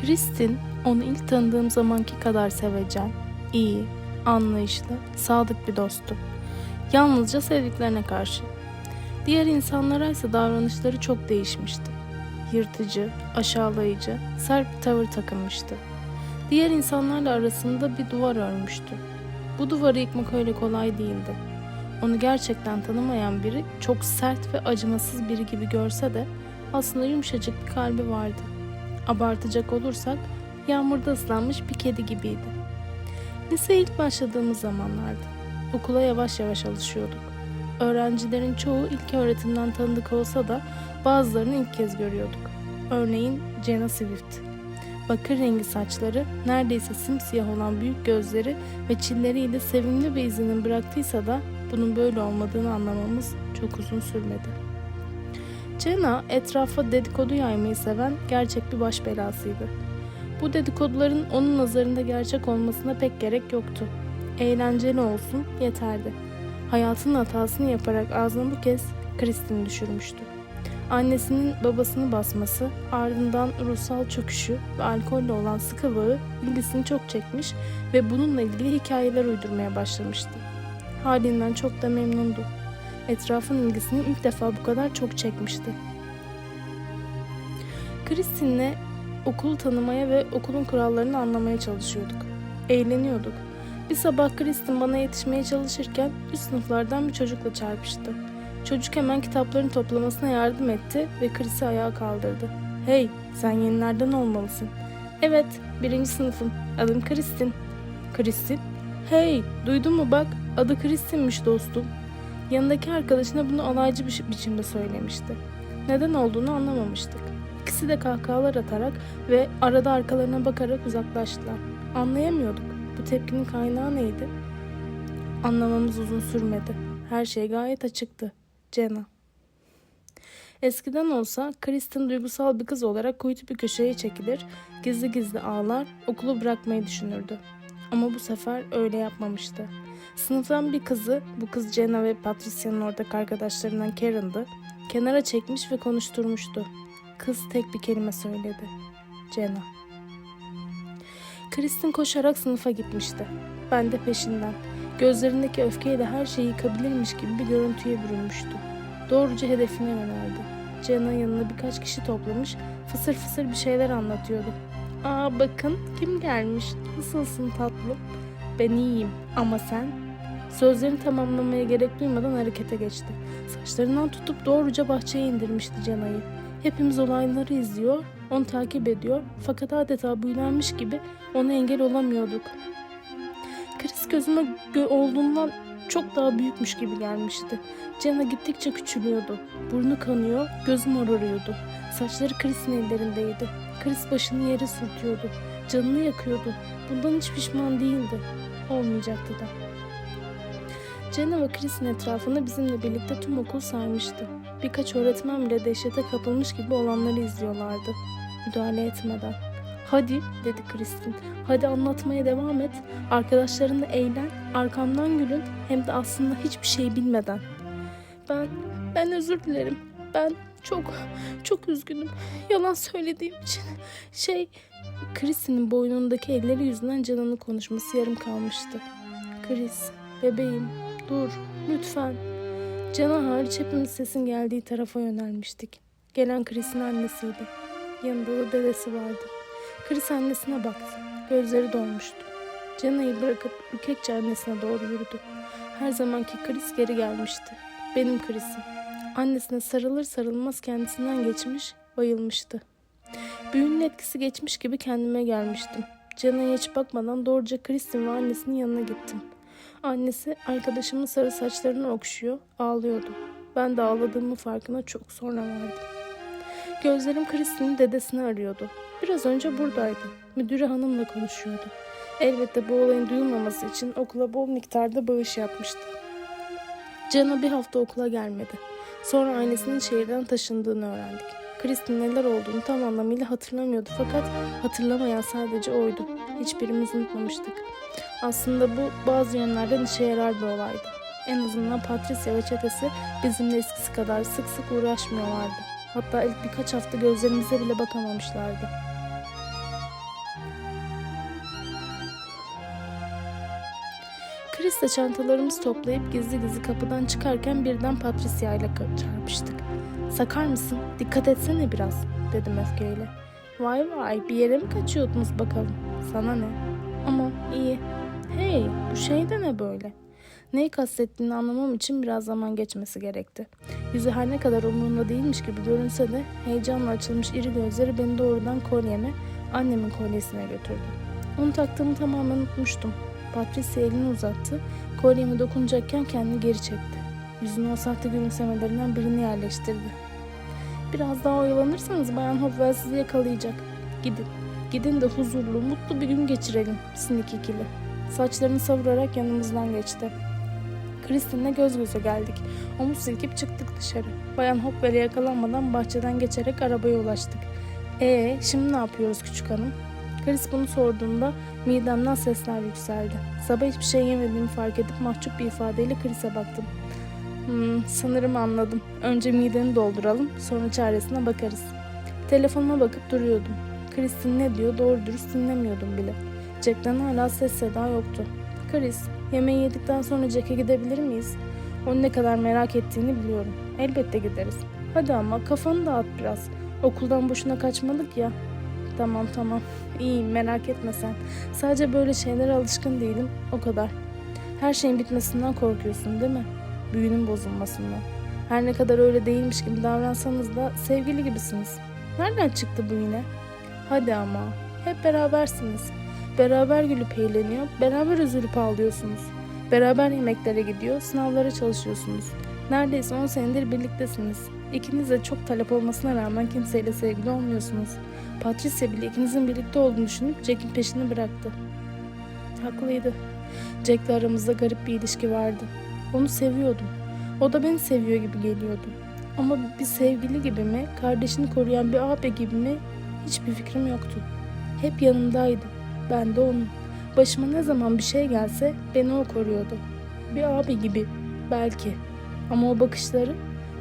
Kristin onu ilk tanıdığım zamanki kadar sevecen, iyi, anlayışlı, sadık bir dosttu. Yalnızca sevdiklerine karşı. Diğer insanlara ise davranışları çok değişmişti. Yırtıcı, aşağılayıcı, sert bir tavır takınmıştı. Diğer insanlarla arasında bir duvar örmüştü. Bu duvarı yıkmak öyle kolay değildi. Onu gerçekten tanımayan biri çok sert ve acımasız biri gibi görse de aslında yumuşacık bir kalbi vardı. Abartacak olursak yağmurda ıslanmış bir kedi gibiydi. Liseye ilk başladığımız zamanlardı. Okula yavaş yavaş alışıyorduk. Öğrencilerin çoğu ilk öğretimden tanıdık olsa da bazılarını ilk kez görüyorduk. Örneğin Jenna Swift. Bakır rengi saçları, neredeyse simsiyah olan büyük gözleri ve çilleriyle sevimli bir izinin bıraktıysa da bunun böyle olmadığını anlamamız çok uzun sürmedi. Jenna etrafa dedikodu yaymayı seven gerçek bir baş belasıydı. Bu dedikoduların onun nazarında gerçek olmasına pek gerek yoktu. Eğlenceli olsun yeterdi. Hayatının hatasını yaparak ağzına bu kez Kristin'i düşürmüştü. Annesinin babasını basması, ardından ruhsal çöküşü ve alkolle olan sıkı bağı ilgisini çok çekmiş ve bununla ilgili hikayeler uydurmaya başlamıştı. Halinden çok da memnundu. Etrafın ilgisini ilk defa bu kadar çok çekmişti. Kristin'le okulu tanımaya ve okulun kurallarını anlamaya çalışıyorduk. Eğleniyorduk. Bir sabah Kristin bana yetişmeye çalışırken üst sınıflardan bir çocukla çarpıştı. Çocuk hemen kitaplarını toplamasına yardım etti ve Chris'i ayağa kaldırdı. Hey, sen yenilerden olmalısın. Evet, birinci sınıfım. Adım Kristin. Kristin? Hey, duydun mu bak, adı Kristin'miş dostum. Yanındaki arkadaşına bunu alaycı bir biçimde söylemişti. Neden olduğunu anlamamıştık. İkisi de kahkahalar atarak ve arada arkalarına bakarak uzaklaştılar. Anlayamıyorduk. Bu tepkinin kaynağı neydi? Anlamamız uzun sürmedi. Her şey gayet açıktı. Jenna. Eskiden olsa Kristen duygusal bir kız olarak kuytu bir köşeye çekilir, gizli gizli ağlar, okulu bırakmayı düşünürdü. Ama bu sefer öyle yapmamıştı. Sınıftan bir kızı, bu kız Jenna ve Patricia'nın ortak arkadaşlarından Karen'dı, kenara çekmiş ve konuşturmuştu. Kız tek bir kelime söyledi. Jenna. Kristin koşarak sınıfa gitmişti. Ben de peşinden. Gözlerindeki öfkeyle her şeyi yıkabilirmiş gibi bir görüntüye bürünmüştü. Doğruca hedefine yöneldi. Jenna yanına birkaç kişi toplamış, fısır fısır bir şeyler anlatıyordu. Aa bakın kim gelmiş, nasılsın tatlım? Ben iyiyim ama sen? Sözlerini tamamlamaya gerek duymadan harekete geçti. Saçlarından tutup doğruca bahçeye indirmişti Cenna'yı. Hepimiz olayları izliyor, onu takip ediyor fakat adeta büyülenmiş gibi ona engel olamıyorduk. Chris gözüme gö olduğundan çok daha büyükmüş gibi gelmişti. Jenna gittikçe küçülüyordu. Burnu kanıyor, gözü morarıyordu. Saçları Chris'in ellerindeydi. Chris başını yere sürtüyordu. Canını yakıyordu. Bundan hiç pişman değildi. Olmayacaktı da. Jenna ve Chris'in etrafını bizimle birlikte tüm okul sarmıştı. Birkaç öğretmen bile dehşete kapılmış gibi olanları izliyorlardı. Müdahale etmeden. Hadi dedi Kristin. Hadi anlatmaya devam et. Arkadaşlarınla eğlen, arkamdan gülün hem de aslında hiçbir şey bilmeden. Ben, ben özür dilerim. Ben çok, çok üzgünüm. Yalan söylediğim için. Şey, Kristin'in boynundaki elleri yüzünden canını konuşması yarım kalmıştı. Chris, bebeğim, dur, lütfen. Cana hariç hepimiz sesin geldiği tarafa yönelmiştik. Gelen Chris'in annesiydi. Yanında da dedesi vardı. Chris annesine baktı. Gözleri dolmuştu. Cenna'yı bırakıp ürkekçe annesine doğru yürüdü. Her zamanki Chris geri gelmişti. Benim Chris'im. Annesine sarılır sarılmaz kendisinden geçmiş, bayılmıştı. Büyünün etkisi geçmiş gibi kendime gelmiştim. Cenna'ya hiç bakmadan doğruca Chris'in ve annesinin yanına gittim. Annesi arkadaşımın sarı saçlarını okşuyor, ağlıyordu. Ben de ağladığımın farkına çok sonra vardım. Gözlerim Kristin'in dedesini arıyordu. Biraz önce buradaydı. Müdüre hanımla konuşuyordu. Elbette bu olayın duyulmaması için okula bol miktarda bağış yapmıştı. Cana bir hafta okula gelmedi. Sonra annesinin şehirden taşındığını öğrendik. Kristin neler olduğunu tam anlamıyla hatırlamıyordu fakat hatırlamayan sadece oydu. Hiçbirimiz unutmamıştık. Aslında bu bazı yönlerden işe yarar bir olaydı. En azından Patricia ve çetesi bizimle eskisi kadar sık sık uğraşmıyorlardı. Hatta ilk birkaç hafta gözlerimize bile bakamamışlardı. Chris'le çantalarımızı toplayıp gizli gizli kapıdan çıkarken birden Patricia ile çarpıştık. Sakar mısın? Dikkat etsene biraz dedim öfkeyle. Vay vay bir yere mi kaçıyordunuz bakalım? Sana ne? Ama iyi. Hey bu şey de ne böyle? Neyi kastettiğini anlamam için biraz zaman geçmesi gerekti. Yüzü her ne kadar umurumda değilmiş gibi görünse de heyecanla açılmış iri gözleri beni doğrudan kolyeme, annemin kolyesine götürdü. Onu taktığımı tamamen unutmuştum. Patricia elini uzattı, kolyemi dokunacakken kendini geri çekti. Yüzüne o sahte gülümsemelerinden birini yerleştirdi. Biraz daha oyalanırsanız Bayan Hopwell sizi yakalayacak. Gidin. Gidin de huzurlu, mutlu bir gün geçirelim sinik ikili. Saçlarını savurarak yanımızdan geçti. Kristin'le göz göze geldik. Omuz silkip çıktık dışarı. Bayan Hopwell'e yakalanmadan bahçeden geçerek arabaya ulaştık. Ee, şimdi ne yapıyoruz küçük hanım? Chris bunu sorduğunda midemden sesler yükseldi. Sabah hiçbir şey yemediğimi fark edip mahcup bir ifadeyle Chris'e baktım. Hmm, sanırım anladım. Önce mideni dolduralım, sonra çaresine bakarız. Telefonuma bakıp duruyordum. Chris'in ne diyor doğru dürüst dinlemiyordum bile. Jack'ten hala ses seda yoktu. Chris, yemeği yedikten sonra Jack'e gidebilir miyiz? Onu ne kadar merak ettiğini biliyorum. Elbette gideriz. Hadi ama kafanı dağıt biraz. Okuldan boşuna kaçmadık ya. Tamam tamam. İyiyim merak etme sen. Sadece böyle şeylere alışkın değilim. O kadar. Her şeyin bitmesinden korkuyorsun değil mi? Büyünün bozulmasından. Her ne kadar öyle değilmiş gibi davransanız da sevgili gibisiniz. Nereden çıktı bu yine? Hadi ama. Hep berabersiniz. Beraber gülüp eğleniyor, beraber üzülüp ağlıyorsunuz. Beraber yemeklere gidiyor, sınavlara çalışıyorsunuz. Neredeyse 10 senedir birliktesiniz. İkiniz de çok talep olmasına rağmen kimseyle sevgili olmuyorsunuz. Patricia bile ikinizin birlikte olduğunu düşünüp Jack'in peşini bıraktı. Haklıydı. Jack'le aramızda garip bir ilişki vardı. Onu seviyordum. O da beni seviyor gibi geliyordu. Ama bir sevgili gibi mi, kardeşini koruyan bir abi gibi mi hiçbir fikrim yoktu. Hep yanımdaydı. Ben de onun. Başıma ne zaman bir şey gelse beni o koruyordu. Bir abi gibi belki. Ama o bakışları,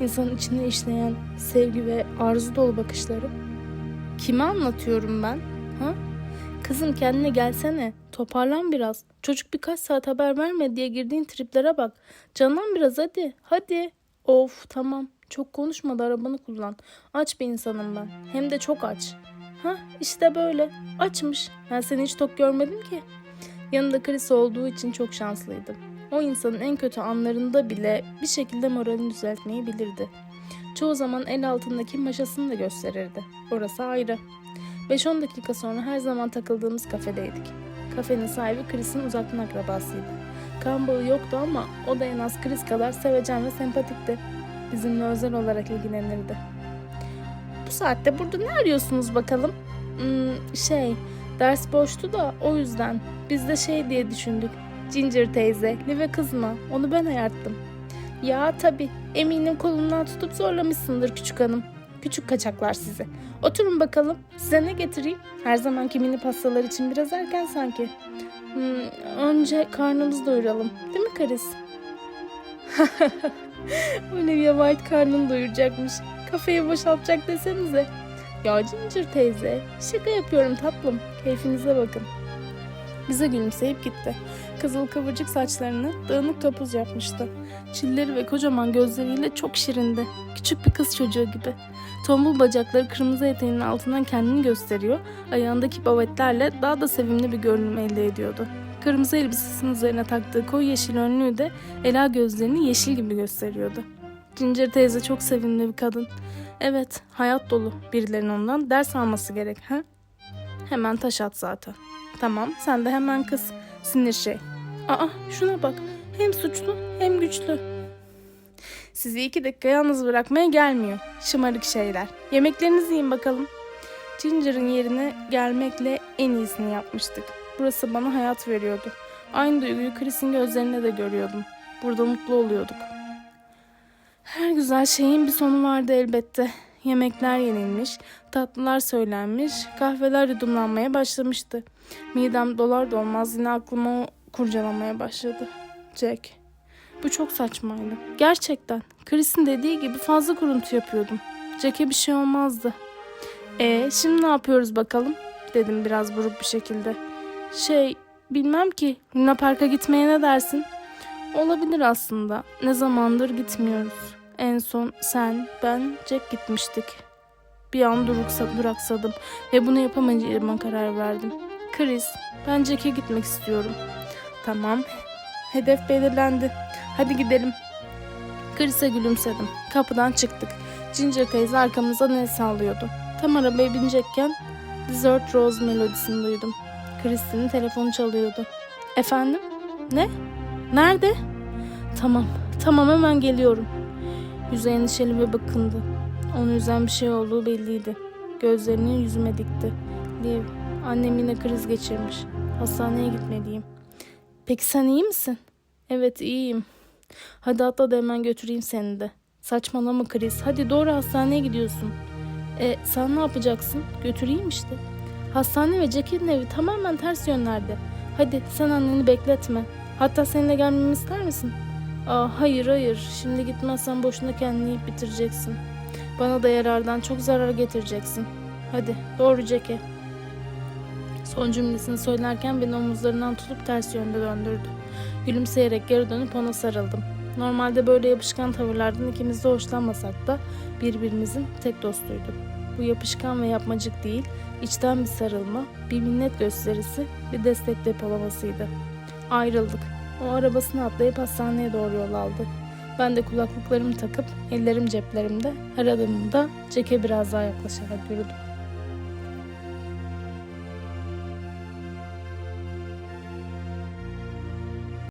insanın içine işleyen sevgi ve arzu dolu bakışları. Kime anlatıyorum ben? Ha? Kızım kendine gelsene. Toparlan biraz. Çocuk birkaç saat haber verme diye girdiğin triplere bak. Canlan biraz hadi. Hadi. Of tamam. Çok konuşma da arabanı kullan. Aç bir insanım ben. Hem de çok aç. Ha işte böyle. Açmış. Ben seni hiç tok görmedim ki. Yanında Chris olduğu için çok şanslıydım. O insanın en kötü anlarında bile bir şekilde moralini düzeltmeyi bilirdi. Çoğu zaman el altındaki maşasını da gösterirdi. Orası ayrı. 5-10 dakika sonra her zaman takıldığımız kafedeydik. Kafenin sahibi Chris'in uzaktan akrabasıydı. Kan bağı yoktu ama o da en az Chris kadar sevecen ve sempatikti. Bizimle özel olarak ilgilenirdi. Bu saatte burada ne arıyorsunuz bakalım? Hmm, şey, ders boştu da o yüzden. Biz de şey diye düşündük. Ginger teyze, Live kızma. Onu ben ayarttım. Ya tabi, eminim kolundan tutup zorlamışsındır küçük hanım. Küçük kaçaklar sizi. Oturun bakalım. Size ne getireyim? Her zamanki mini pastalar için biraz erken sanki. Hmm, önce karnımızı doyuralım. Değil mi Karis? Olivia White karnını doyuracakmış. Kafeyi boşaltacak desenize. Ya Ginger teyze, şaka yapıyorum tatlım. Keyfinize bakın. Bize gülümseyip gitti. Kızıl kıvırcık saçlarını dağınık topuz yapmıştı. Çilleri ve kocaman gözleriyle çok şirindi. Küçük bir kız çocuğu gibi. Tombul bacakları kırmızı eteğinin altından kendini gösteriyor, ayağındaki bavetlerle daha da sevimli bir görünüm elde ediyordu. Kırmızı elbisesinin üzerine taktığı koyu yeşil önlüğü de Ela gözlerini yeşil gibi gösteriyordu. Ginger teyze çok sevimli bir kadın. Evet, hayat dolu. Birilerinin ondan ders alması gerek, ha? Hemen taş at zaten. Tamam, sen de hemen kız. Sinir şey. Aa, şuna bak. Hem suçlu hem güçlü. Sizi iki dakika yalnız bırakmaya gelmiyor. Şımarık şeyler. Yemeklerinizi yiyin bakalım. Ginger'ın yerine gelmekle en iyisini yapmıştık. Burası bana hayat veriyordu. Aynı duyguyu Chris'in gözlerinde de görüyordum. Burada mutlu oluyorduk. Her güzel şeyin bir sonu vardı elbette. Yemekler yenilmiş, tatlılar söylenmiş, kahveler yudumlanmaya başlamıştı. Midem dolar dolmaz yine aklıma o kurcalamaya başladı. Jack. Bu çok saçmaydı. Gerçekten. Chris'in dediği gibi fazla kuruntu yapıyordum. Jack'e bir şey olmazdı. E şimdi ne yapıyoruz bakalım? dedim biraz buruk bir şekilde. Şey, bilmem ki. Luna Park'a gitmeye ne dersin? Olabilir aslında. Ne zamandır gitmiyoruz. En son sen, ben, Jack gitmiştik. Bir an duruksa, duraksadım ve bunu yapamayacağıma karar verdim. Chris, ben Jack'e gitmek istiyorum. Tamam. Hedef belirlendi. Hadi gidelim. Chris'e gülümsedim. Kapıdan çıktık. Ginger teyze arkamızdan el sallıyordu. Tam arabaya binecekken Desert Rose melodisini duydum. Chris'in telefonu çalıyordu. Efendim? Ne? Nerede? Tamam, tamam hemen geliyorum. Yüzü endişeli ve bakındı. Onu üzen bir şey olduğu belliydi. Gözlerini yüzüme dikti. Liv, annem yine kriz geçirmiş. Hastaneye gitmeliyim. Peki sen iyi misin? Evet iyiyim. Hadi atla da hemen götüreyim seni de. Saçmalama Chris. Hadi doğru hastaneye gidiyorsun. E sen ne yapacaksın? Götüreyim işte. Hastane ve Jack'in evi tamamen ters yönlerde. Hadi sen anneni bekletme. Hatta seninle gelmemi ister misin? Aa, hayır hayır. Şimdi gitmezsen boşuna kendini yiyip bitireceksin. Bana da yarardan çok zarar getireceksin. Hadi doğru Jack'e. Son cümlesini söylerken beni omuzlarından tutup ters yönde döndürdü. Gülümseyerek geri dönüp ona sarıldım. Normalde böyle yapışkan tavırlardan ikimiz de hoşlanmasak da birbirimizin tek dostuyduk. Bu yapışkan ve yapmacık değil, içten bir sarılma, bir minnet gösterisi, bir destek depolamasıydı. Ayrıldık. O arabasına atlayıp hastaneye doğru yol aldı. Ben de kulaklıklarımı takıp ellerim ceplerimde, her adımımda Jack'e biraz daha yaklaşarak yürüdüm.